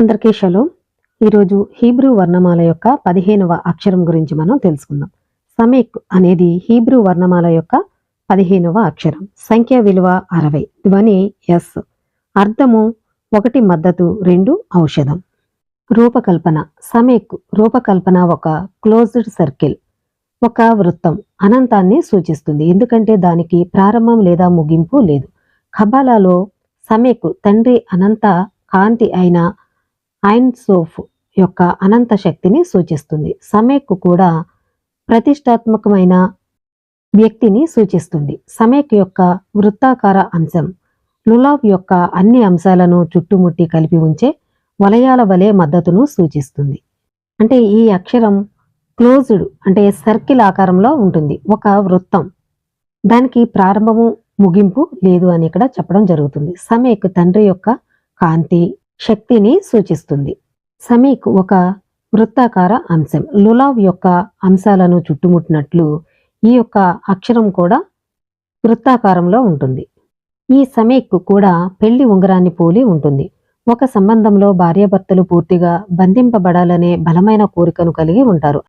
అందరికీ షలో. ఈరోజు హీబ్రూ వర్ణమాల యొక్క పదిహేనవ అక్షరం గురించి మనం తెలుసుకుందాం. సమేక్ అనేది హీబ్రూ వర్ణమాల యొక్క పదిహేనవ అక్షరం. సంఖ్య విలువ అరవై. ధ్వని ఎస్. అర్థము ఒకటి మద్దతు రెండు ఔషధం. రూపకల్పన. సమేక్ రూపకల్పన ఒక క్లోజ్డ్ సర్కిల్. ఒక వృత్తం. అనంతాన్ని సూచిస్తుంది. ఎందుకంటే దానికి ప్రారంభం లేదా ముగింపు లేదు. ఖబాలాలో సమేకు తండ్రి అనంత కాంతి అయిన ఐన్ సోఫ్ యొక్క అనంత శక్తిని సూచిస్తుంది. సమేక్ కూడా ప్రతిష్టాత్మకమైన వ్యక్తిని సూచిస్తుంది. సమేక్ యొక్క వృత్తాకార అంశం లులావ్ యొక్క అన్ని అంశాలను చుట్టుముట్టి కలిపి ఉంచే వలయాల వలె మద్దతును సూచిస్తుంది. అంటే ఈ అక్షరం క్లోజ్డ్ అంటే సర్కిల్ ఆకారంలో ఉంటుంది. ఒక వృత్తం. దానికి ప్రారంభము ముగింపు లేదు అని ఇక్కడ చెప్పడం జరుగుతుంది. సమేక్ తండ్రి యొక్క కాంతి శక్తిని సూచిస్తుంది. సమీక్ ఒక వృత్తాకార అంశం. లులావ్ యొక్క అంశాలను చుట్టుముట్టినట్లు ఈ యొక్క అక్షరం కూడా వృత్తాకారంలో ఉంటుంది. ఈ సమీక్ కూడా పెళ్ళి ఉంగరాన్ని పోలి ఉంటుంది. ఒక సంబంధంలో భార్యాభర్తలు పూర్తిగా బంధింపబడాలనే బలమైన కోరికను కలిగి ఉంటారు.